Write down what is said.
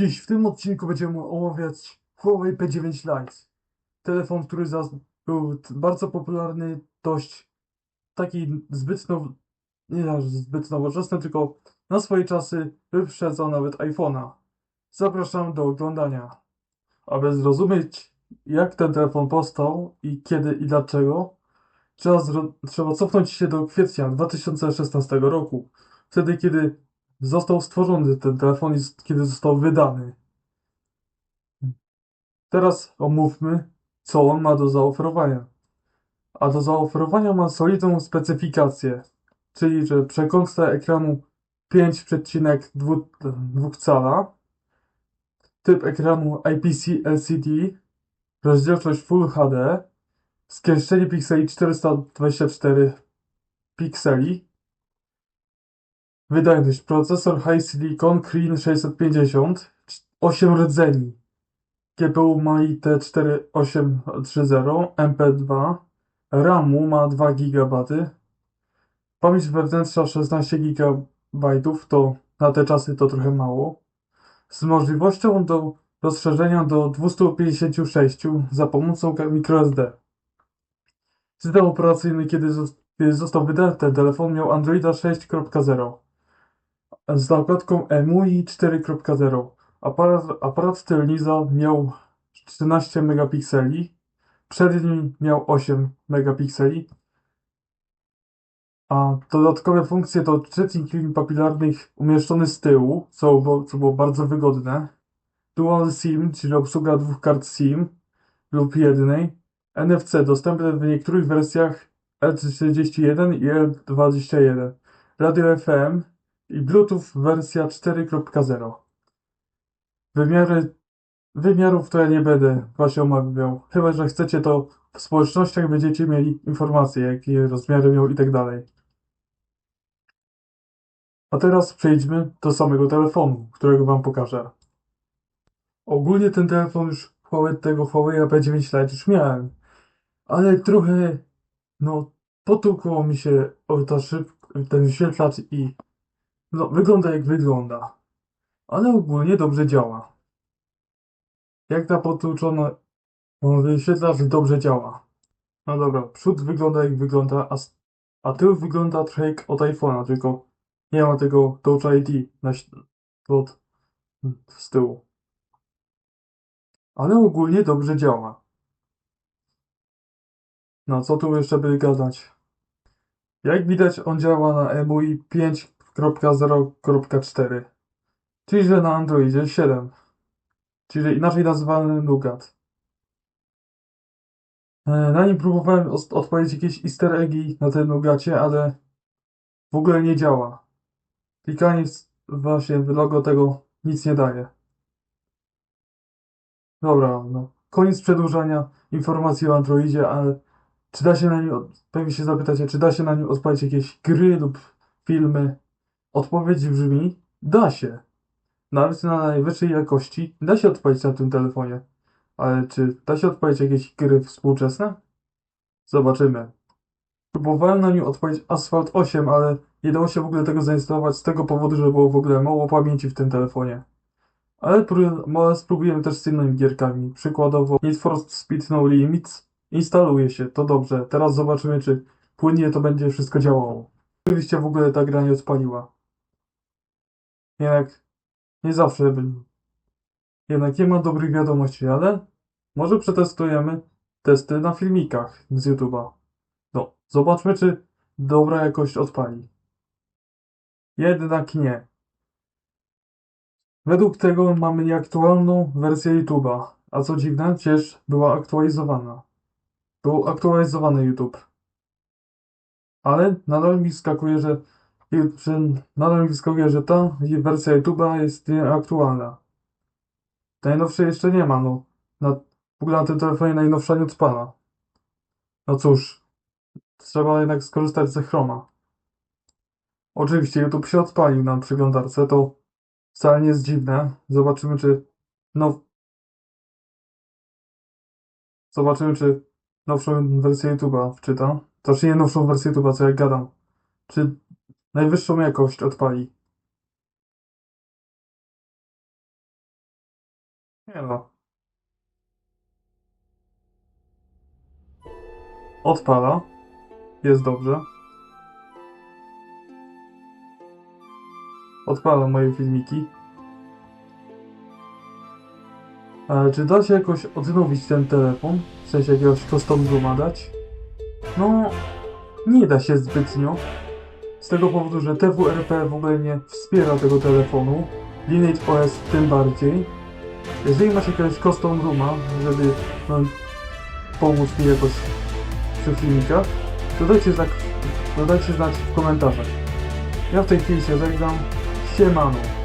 Dziś w tym odcinku będziemy omawiać Huawei P9 Lite. Telefon, który był bardzo popularny, dość taki zbyt now... nie zbyt nowoczesny, tylko na swoje czasy wyprzedzał nawet iPhone'a. Zapraszam do oglądania. Aby zrozumieć, jak ten telefon powstał i kiedy i dlaczego, trzeba, trzeba cofnąć się do kwietnia 2016 roku. Wtedy, kiedy został stworzony ten telefon kiedy został wydany. Teraz omówmy, co on ma do zaoferowania. A do zaoferowania ma solidną specyfikację, czyli że przekątna ekranu 5,2 cala, typ ekranu IPC LCD, rozdzielczość Full HD, skęszczenie pikseli 424 pikseli, wydajność. Procesor High Silicon Cree 650, 8 rdzeni, GPU ma IT4830 MP2, RAMu ma 2 GB, pamięć wewnętrzna 16 GB, to na te czasy to trochę mało, z możliwością do rozszerzenia do 256 za pomocą microSD. System operacyjny, kiedy został wydany ten telefon, miał Androida 6.0 z nakładką EMUI 4.0. Aparat, aparat tylniza miał 14 megapikseli, przedni miał 8 megapikseli, a dodatkowe funkcje to czytnik linii papilarnych umieszczony z tyłu, co, co było bardzo wygodne, Dual SIM, czyli obsługa dwóch kart SIM lub jednej, NFC dostępne w niektórych wersjach L31 i L21, radio FM i Bluetooth wersja 4.0. Wymiary wymiarów to ja nie będę właśnie omawiał, chyba że chcecie to w społecznościach będziecie mieli informacje, jakie rozmiary miał i tak dalej. A teraz przejdźmy do samego telefonu, którego wam pokażę. Ogólnie ten telefon już Huawei, tego Huawei P9 Lite już miałem, ale trochę, no, potłukło mi się ta szyb, ten wyświetlacz i no, wygląda jak wygląda. Ale ogólnie dobrze działa. Jak ta potłuczona wyświetla, że dobrze działa. No dobra, przód wygląda jak wygląda, a, a tył wygląda trochę jak od iPhone'a, tylko nie ma tego Touch ID na od, z tyłu. Ale ogólnie dobrze działa. No co tu jeszcze by gadać? Jak widać on działa na EMUI 5 2.0.4 Tyrze na Androidzie siedem, czyli inaczej nazywany Nougat. E, na nim próbowałem odpalić jakieś easter eggi na tym Nougacie, ale w ogóle nie działa. Klikanie właśnie w logo tego nic nie daje. Dobra, no. Koniec przedłużania informacji o Androidzie, ale czy da się na nim, pewnie się zapytacie, czy da się na nim odpalić jakieś gry lub filmy? Odpowiedź brzmi, da się. Nawet na najwyższej jakości da się odpalić na tym telefonie. Ale czy da się odpalić jakieś gry współczesne? Zobaczymy. Próbowałem na nim odpalić Asphalt 8, ale nie dało się w ogóle tego zainstalować z tego powodu, że było w ogóle mało pamięci w tym telefonie. Ale może spróbujemy też z innymi gierkami. Przykładowo Need for Speed No Limits instaluje się, to dobrze. Teraz zobaczymy, czy płynnie to będzie wszystko działało. Oczywiście w ogóle ta gra nie odpaliła. Jednak nie zawsze by. Jednak nie ma dobrych wiadomości, ale może przetestujemy testy na filmikach z YouTube'a. No, zobaczmy, czy dobra jakość odpali. Jednak nie. Według tego mamy nieaktualną wersję YouTube'a, a co dziwne, przecież była aktualizowana. Był aktualizowany YouTube. Ale nadal mi skakuje, że, że nadal mi wyskakuje, że ta wersja YouTube'a jest nieaktualna. Najnowszej jeszcze nie ma, no. Na, w ogóle na tym telefonie najnowsza nie odpala. No cóż, trzeba jednak skorzystać ze Chroma. Oczywiście YouTube się odpalił na przeglądarce, to wcale nie jest dziwne. Zobaczymy, czy no... Zobaczymy, czy nowszą wersję YouTube'a wczyta. Znaczy nie nowszą wersję YouTube'a, co ja gadam. Czy najwyższą jakość odpali. Nie no. Odpala. Jest dobrze. Odpala moje filmiki. Ale czy da się jakoś odnowić ten telefon? W sensie jakiegoś custom zooma dać? No, nie da się zbytnio. Tego powodu, że TWRP w ogóle nie wspiera tego telefonu. Lineage OS tym bardziej. Jeżeli macie jakiegoś custom rooma, żeby no, pomóc mi jakoś przy filmikach, to dajcie, znak, to dajcie znać w komentarzach. Ja w tej chwili się żegnam. Siemano.